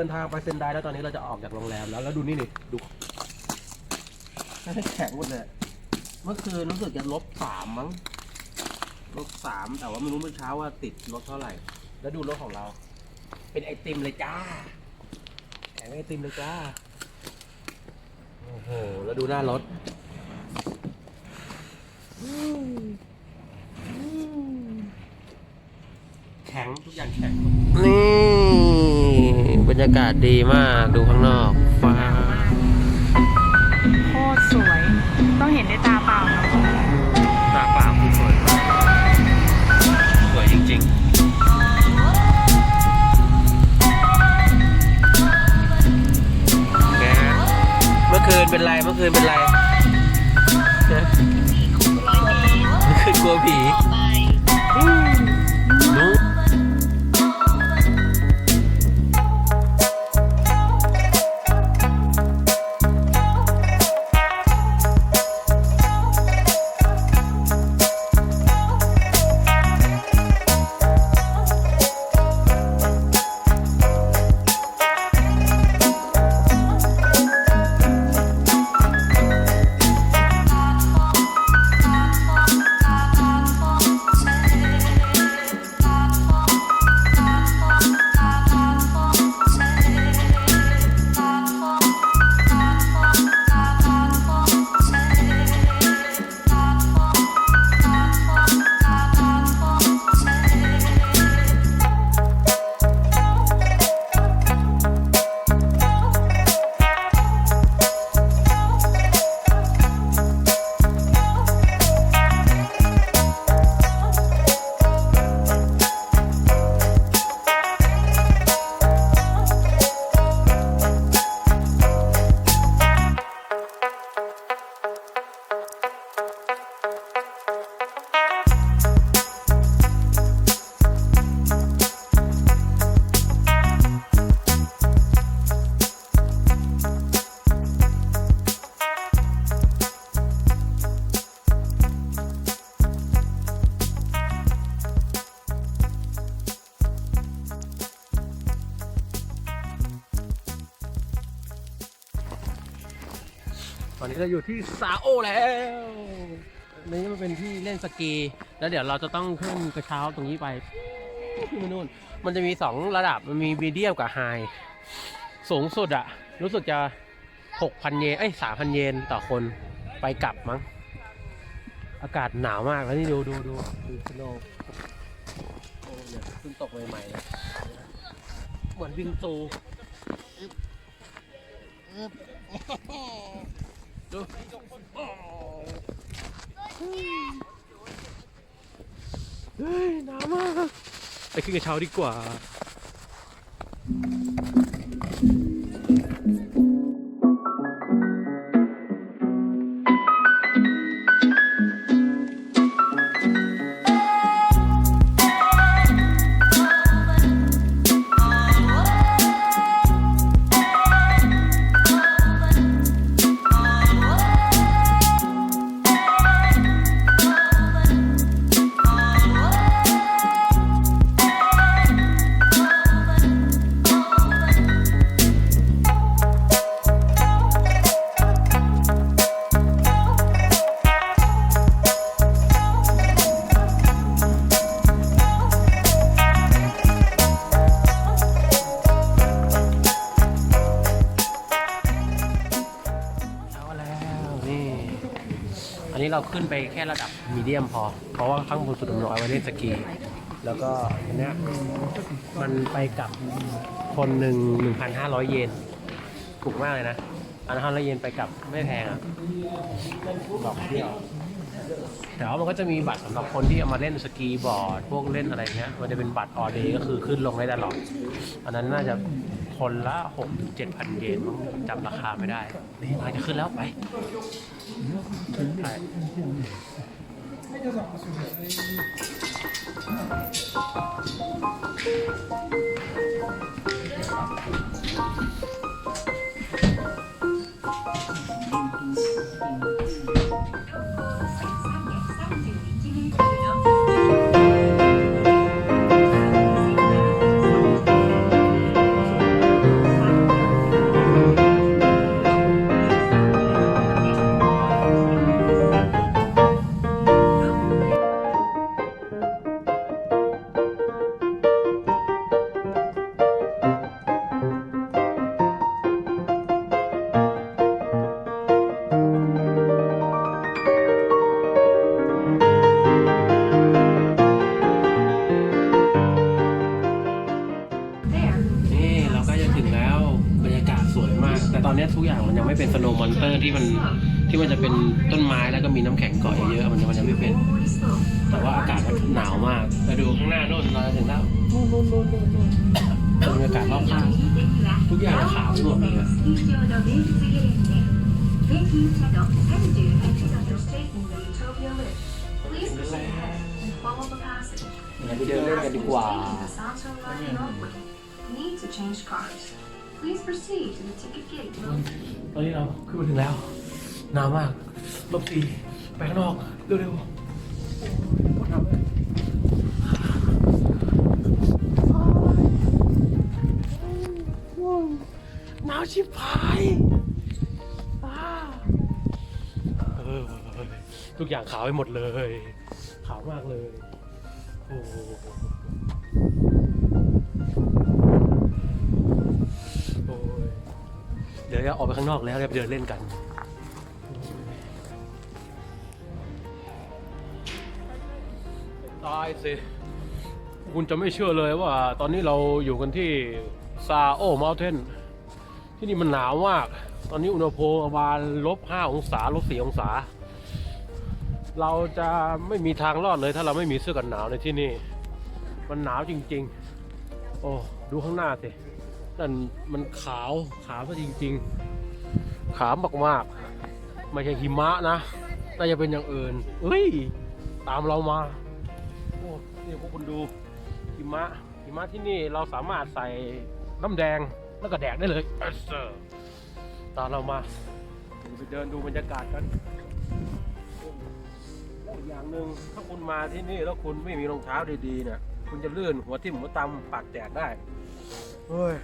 ินทางไปเซนไดแล้วตอนนี้เราจะออกจากโรงแรมแล้วแล้วดูนี่นี่ดูแข็งหมดเลยเมื่อคืนรู้สึกจะลบสามมั้งลบสามแต่ว่าไม่รู้เมื่อเช้าว่าติดลบเท่าไหร่ แล้วดูรถของเรา เป็นไอติมเลยจ้าแข็งไอติมเลยจ้าโอ้โหแล้วดูหน้ารถแข็งทุกอย่างแข็งนี่ ยากาศดีมากดูข้างนอกฟ้าโคตรสวย ต้องเห็นด้วยตาเปล่าครับตาเปล่าคือสวยสวยจริงๆไงฮะเมื่อคืนเป็นไรเมื่อคืนเป็นไร ตอนนี้เราอยู่ที่ซาโอแล้วนี่มันเป็นที่เล่นสกี แล้วเดี๋ยวเราจะต้องขึ้นกระเช้าตรงนี้ไปขึ้นไปนู่น มันจะมีสองระดับ มันมีมีเดียมกับไฮ สูงสุดอะรู้สึกจะหกพันเยน เอ้ยสามพันเยนต่อคนไปกลับมั้ง อากาศหนาวมากแล้วนี่ดูดูดูดูสโนว์โอ้เนี่ยเพิ่งตกใหม่ๆเลยเหมือนวิงซูดูเฮ้ย หนาวมากไปขึ้น เราขึ้นไปแค่ระดับมีเดียมพอ เพราะว่าข้างบนสุดมันเอาไว้เล่นสกี แล้วก็อันเนี้ยมันไปกับคนหนึ่งหนึ่งพันห้าร้อยเยนถูกมากเลยนะอันห้าร้อยเยนไปกลับไม่แพงอะดอกเดียวแต่ว่ามันก็จะมีบัตรสำหรับคนที่เอามาเล่นสกีบอร์ด พวกเล่นอะไรเงี้ย มันจะเป็นบัตรออเดย์ก็คือขึ้นลงได้ตลอด อันนั้นน่าจะ คนละหกเจ็ดพันเยนมั้งจำราคาไม่ได้ นี่ราคจะขึ้นแล้วไปไป สโนมอนเตอร์ที่มันที่มันจะเป็นต้นไม้แล้วก็มีน้ำแข็งเกาะเยอะๆมันจะมันจะไม่เป็น แต่ว่าอากาศมันหนาวมากไาดูข้างหน้าโน่นเราจะถึงแล้วโน่นโน่นโน่นโน่นบรรยากาศรอบข้างทุกอย่างขาวหมดเลยเราไปเดินเล่นกันดีกว่า ตอนนี้เราขึ้นมาถึงแล้วหนาวมากลบสี่ไปข้างนอกเร็วๆโคตรหนาวเลยหนาวชิบหายเออทุกอย่างขาวไปหมดเลย ขาวมากเลย โอ้ เดี๋ยวจะออกไปข้างนอกแล้วเดี๋ยวไปเดินเล่นกัน ตายสิ คุณจะไม่เชื่อเลยว่าตอนนี้เราอยู่กันที่ซาโอมลเทนที่นี่มันหนาวมาก ตอนนี้อุณหภูมิประมาณลบห้าองศาลบสี่องศา เราจะไม่มีทางรอดเลยถ้าเราไม่มีเสื้อกันหนาวในที่นี่ มันหนาวจริง ๆ โอ้ ดูข้างหน้าสินั่นมันขาวขาวซะจริง ๆ ขาวมากๆไม่ใช่หิมะนะน่าจะเป็นอย่างอื่นเอ้ย ตามเรามาโอ้นี่พวกคุณดูหิมะหิมะที่นี่เราสามารถใส่น้ำแดงแล้วก็แดกได้เลยเอสเซอร์ตามเรามาไปเดินดูบรรยากาศกันแล้วอีกอย่างหนึ่งถ้าคุณมาที่นี่แล้วคุณไม่มีรองเท้าดีๆเนี่ยคุณจะลื่นหัวทิ่มหัวตำปากแตกได้เฮ้ย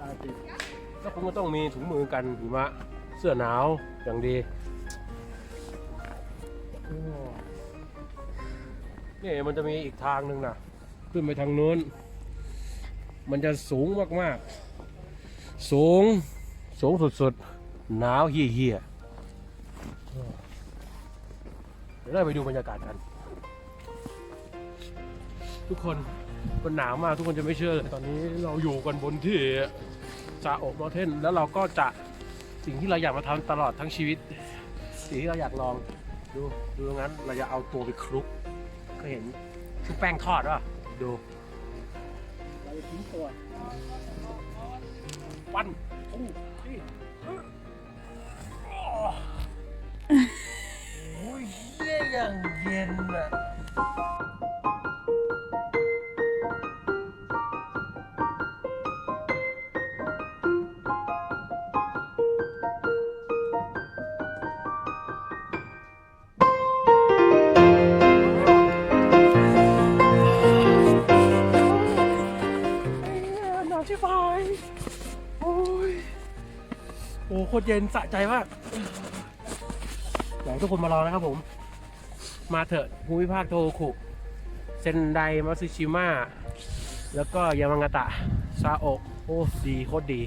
ตายจริง แล้วคุณก็ต้องมีถุงมือกันหิมะเสื้อหนาวอย่างดีนี่มันจะมีอีกทางหนึ่งนะขึ้นไปทางนู้น มันจะสูงมากๆ สูงสูงสุดๆ หนาวเฮี้ยๆเดี๋ยวเราไปดูบรรยากาศกัน ทุกคนมันหนาวมากทุกคนจะไม่เชื่อเลยตอนนี้เราอยู่กันบนที่ ซาโอะมอเทนแล้วเราก็จะสิ่งที่เราอยากมาทำตลอดทั้งชีวิต สิ่งที่เราอยากลองดูดูตรงนั้นเราจะเอาตัวไปคลุกก็เห็นชุบแป้งทอดป่ะดูเราจะทิ้งตัวปั้นอู้นี่โอ้ยเยี่ยอย่างเย็นอะ โอ้โคตรเย็นสะใจมากอยากให้ทุกคนมาลองนะครับผม มาเถอะภูมิภาคโทคุ เซนไดมัตสึชิมะแล้วก็ยามางาตะ ซาโอะโอ้ดีโคตรดี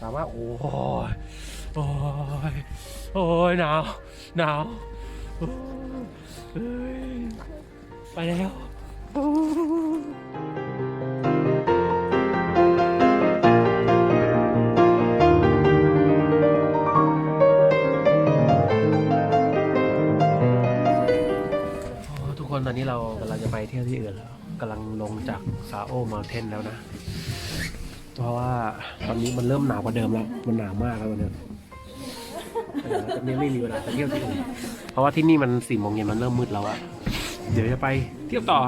สามารถโอ้ยโอ้ยโอ้ยหนาวหนาวเฮ้ยไปแล้ว ตอนนี้เรากำลังจะไปเที่ยวที่อื่นแล้วกำลังลงจากซาโอมาเทนแล้วนะ เพราะว่าตอนนี้มันเริ่มหนาวกว่าเดิมแล้ว มันหนาวมากแล้ววันนี้ตอนนี้ไม่มีเวลาไปเที่ยวที่อื่นเพราะว่าที่นี่มันสี่โมงเย็นมันเริ่มมืดแล้วอะเดี๋ยวจะไปเที่ยวต่อ